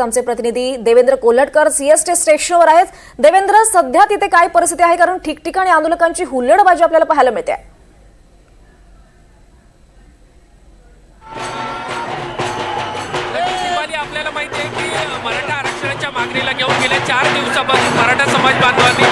आमचे प्रतिनिधी देवेंद्र कोल्हटकर सीएसटी स्टेशनवर आहेत. देवेंद्र सध्या तिथे काय परिस्थिती आहे? कारण ठिकठिकाणी आंदोलकांची हुल्लडबाजी आपल्याला पाहायला मिळते. आपल्याला माहिती आहे की मराठा आरक्षणाच्या मागणीला घेऊन गेल्या चार दिवसापासून मराठा समाज बांधवांनी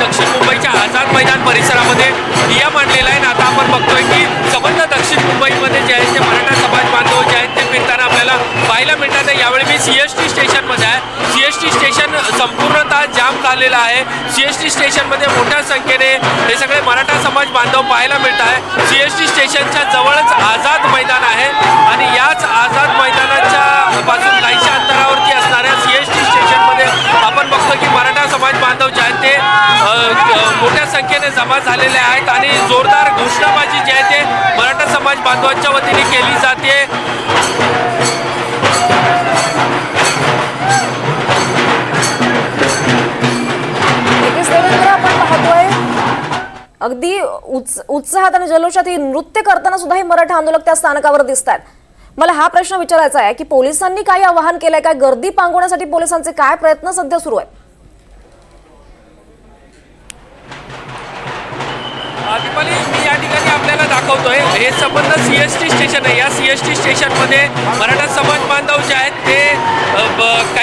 यावेळी मी सी एस टी स्टेशनमध्ये आहे. सी एस टी स्टेशन संपूर्णतः जाम झालेलं आहे. सी एस टी स्टेशनमध्ये मोठ्या संख्येने हे सगळे मराठा समाज बांधव पाहायला मिळत आहे. सी एस टी स्टेशनच्या जवळच आझाद मैदान आहे आणि याच आझाद मैदानाच्या पासून काहीशा अंतरावरती असणाऱ्या सी एस टी स्टेशनमध्ये आपण बघतो की मराठा समाज बांधव जे आहेत ते मोठ्या संख्येने जमा झालेले आहेत आणि जोरदार घोषणाबाजी जी आहे ते मराठा समाज बांधवांच्या वतीने केली जाते. अगदी उत्स- उत्साहात आणि जल्लोषात ही नृत्य करताना सुद्धा हे मराठा आंदोलक त्या स्थानकावर दिसत आहेत मला हा प्रश्न विचारायचा आहे की पोलिसांनी काय आवाहन केलंय? काय गर्दी पांगवण्यासाठी पोलिसांचे काय प्रयत्न सध्या सुरू आहेत? दीपाली मी या ठिकाणी आपल्याला दाखवतोय हे संबंध सी एस टी स्टेशन आहे. या सी एस टी स्टेशनमध्ये मराठा समाज बांधव जे आहेत ते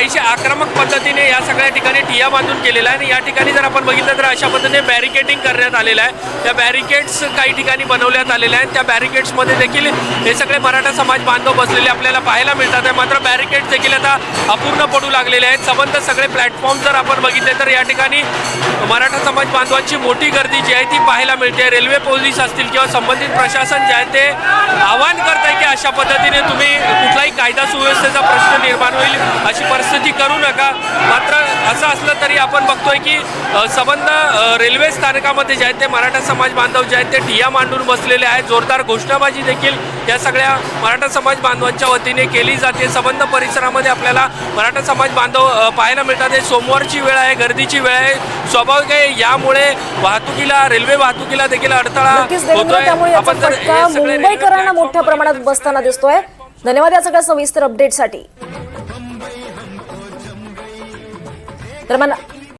काहीशे आक्रमक पद्धतीने या सगळ्या ठिकाणी टिया बांधून केलेला आहे. आणि या ठिकाणी जर आपण बघितलं तर अशा पद्धतीने बॅरिकेडिंग करण्यात आलेलं आहे. त्या बॅरिकेड्स काही ठिकाणी बनवण्यात आलेल्या आहेत. त्या बॅरिकेड्समध्ये देखील हे सगळे मराठा समाज बांधव बसलेले आपल्याला पाहायला मिळतात आहे. मात्र बॅरिकेड्स देखील आता अपूर्ण पडू लागलेले आहेत. संबंध सगळे प्लॅटफॉर्म जर आपण बघितले तर या ठिकाणी मराठा समाज बांधवांची मोठी गर्दी जी आहे ती पाहायला मिळते. रेल्वे पोलीस असतील किंवा संबंधित प्रशासन जे आहे ते आवाहन करत आहे की अशा पद्धतीने तुम्ही कुठलाही कायदा सुव्यवस्थेचा प्रश्न निर्माण होईल अशी करू नका. मात्र असं असलं तरी आपण बघतोय की संबंध रेल्वे स्थानकामध्ये जे आहेत ते मराठा समाज बांधव जे आहेत ते ठिया मांडून बसलेले आहेत. जोरदार घोषणाबाजी देखील या सगळ्या मराठा समाज बांधवांच्या वतीने केली जाते. संबंध परिसरामध्ये आपल्याला मराठा समाज बांधव पाहायला मिळतात. हे सोमवारची वेळ आहे गर्दीची वेळ आहे. स्वाभाविक आहे यामुळे वाहतुकीला रेल्वे वाहतुकीला देखील अडथळा होतोय. आपण जर मुंबईकरांना मोठ्या प्रमाणात बसताना दिसतोय. धन्यवाद या सगळ्या सविस्तर अपडेटसाठी दरम्यान